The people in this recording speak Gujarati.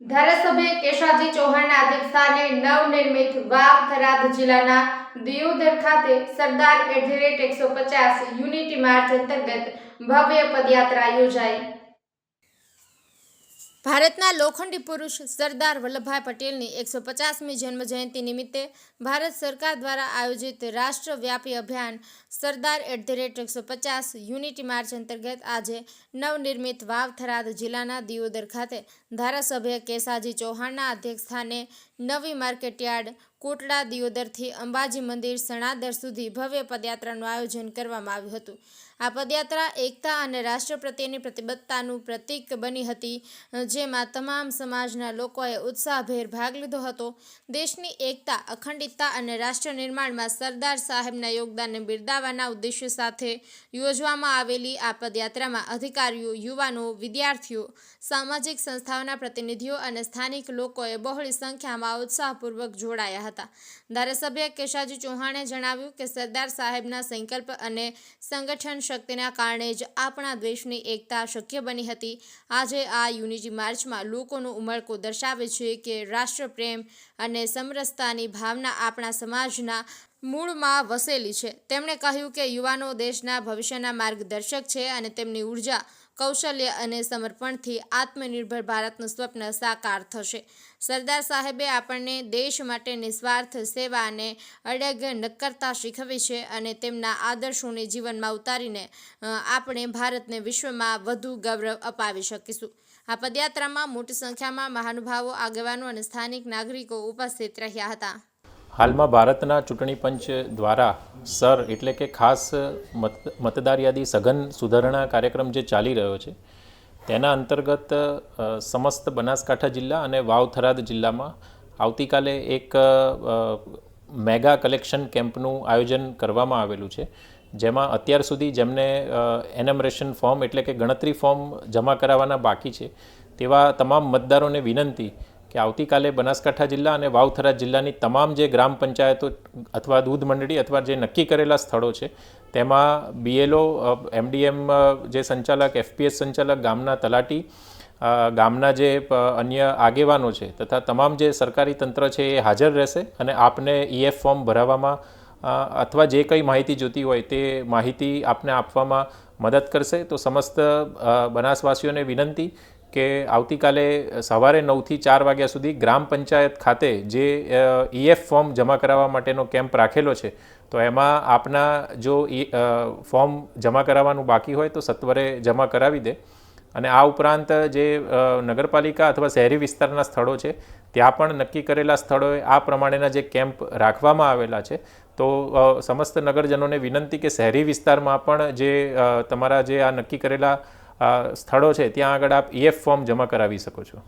ધારાસભ્ય કેશાજી ચૌહાણના અધ્યક્ષસ્થાને નવનિર્મિત વાવ થરાદ જિલ્લાના દિયોદર ખાતે સરદાર એટ ધ રેટ એકસો પચાસ યુનિટી માર્ચ અંતર્ગત ભવ્ય પદયાત્રા યોજાઈ. ભારતના લોખંડી પુરુષ સરદાર વલ્લભભાઈ પટેલની એકસો પચાસમી જન્મ જયંતિ નિમિત્તે ભારત સરકાર દ્વારા આયોજિત રાષ્ટ્રવ્યાપી અભિયાન સરદાર એટ ધ રેટ એકસો પચાસ યુનિટી માર્ચ અંતર્ગત આજે નવનિર્મિત વાવ થરાદ જિલ્લાના દિયોદર ખાતે ધારાસભ્ય કેસાજી ચૌહાણના અધ્યક્ષસ્થાને નવી માર્કેટયાર્ડ કોટડા દિયોદરથી અંબાજી મંદિર સણાદર સુધી ભવ્ય પદયાત્રાનું આયોજન કરવામાં આવ્યું હતું. આ પદયાત્રા એકતા અને રાષ્ટ્ર પ્રત્યેની પ્રતિબદ્ધતાનું પ્રતીક બની હતી, જેમાં તમામ સમાજના લોકોએ ઉત્સાહભેર ભાગ લીધો હતો. દેશની એકતા, અખંડિતતા અને રાષ્ટ્ર નિર્માણમાં સરદાર સાહેબના યોગદાનને બિરદાવવાના ઉદ્દેશ્ય સાથે યોજવામાં આવેલી આ પદયાત્રામાં અધિકારીઓ, યુવાનો, વિદ્યાર્થીઓ, સામાજિક સંસ્થાઓના પ્રતિનિધિઓ અને સ્થાનિક લોકોએ બહોળી સંખ્યામાં ઉત્સાહપૂર્વક જોડાયા હતા. ધારાસભ્ય કેશાજી ચૌહાણે જણાવ્યું કે સરદાર સાહેબના સંકલ્પ અને સંગઠન શક્તિના કારણે જ આપણા દેશની એકતા શક્ય બની હતી. આજે આ યુનિટી માર્ચમાં લોકોનો ઉમળકો દર્શાવે છે કે રાષ્ટ્રપ્રેમ અને સમરસતાની ભાવના આપણા સમાજના મૂળમાં વસેલી છે. તેમણે કહ્યું કે યુવાનો દેશના ભવિષ્યના માર્ગદર્શક છે અને તેમની ઊર્જા, કૌશલ્ય અને સમર્પણથી આત્મનિર્ભર ભારતનું સ્વપ્ન સાકાર થશે. સરદાર સાહેબે આપણને દેશ માટે નિસ્વાર્થ સેવા અને અડગ નક્કરતા શીખવી છે અને તેમના આદર્શોને જીવનમાં ઉતારીને આપણે ભારતને વિશ્વમાં વધુ ગૌરવ અપાવી શકીશું. આ પદયાત્રામાં મોટી સંખ્યામાં મહાનુભાવો આગેવાનો અને સ્થાનિક નાગરિકો ઉપસ્થિત રહ્યા હતા. હાલમાં ભારતના ચૂંટણી પંચ દ્વારા સર એટલે કે ખાસ મત, મતદાર યાદી સઘન સુધારણા કાર્યક્રમ જે ચાલી રહ્યો છે, તેના અંતર્ગત સમસ્ત બનાસકાંઠા જિલ્લા અને વાવ થરાદ જિલ્લામાં આવતીકાલે એક મેગા કલેક્શન કેમ્પનું આયોજન કરવામાં આવેલું છે, જેમાં અત્યાર સુધી જેમને એનમરેશન ફોર્મ એટલે કે ગણતરી ફોર્મ જમા કરાવવાના બાકી છે, તેવા તમામ મતદારોને વિનંતી કે આવતીકાલે બનાસકાંઠા જિલ્લા અને વાવથરા જિલ્લાની તમામ જે ગ્રામ પંચાયતો અથવા દૂધ મંડળી અથવા જે નક્કી કરેલા સ્થળો છે, તેમાં બીએલઓ એમડીએમ જે સંચાલક એફપીએસ સંચાલક, ગામના તલાટી ગામના જે અન્ય આગેવાનો છે તથા તમામ જે સરકારી તંત્ર છે એ હાજર રહેશે અને આપને ઈએફ ફોર્મ ભરાવવામાં અથવા જે કંઈ માહિતી જોતી હોય તે માહિતી આપને આપવામાં મદદ કરશે. તો સમસ્ત બનાસવાસીઓને વિનંતી કે આવતીકાલે સવારે નવથી ચાર વાગ્યા સુધી ગ્રામ પંચાયત ખાતે જે ઈએફ ફોર્મ જમા કરાવવા માટેનો કેમ્પ રાખેલો છે, તો એમાં આપના જો ફોર્મ જમા કરાવવાનું બાકી હોય તો સત્વરે જમા કરાવી દે. અને આ ઉપરાંત જે નગરપાલિકા અથવા શહેરી વિસ્તારના સ્થળો છે, ત્યાં પણ નક્કી કરેલા સ્થળોએ આ પ્રમાણેના જે કેમ્પ રાખવામાં આવેલા છે, તો સમસ્ત નગરજનોને વિનંતી કે શહેરી વિસ્તારમાં પણ જે તમારા જે આ નક્કી કરેલા સ્થળો છે ત્યાં આગળ આપ ઈએફ ફોર્મ જમા કરાવી શકો છો.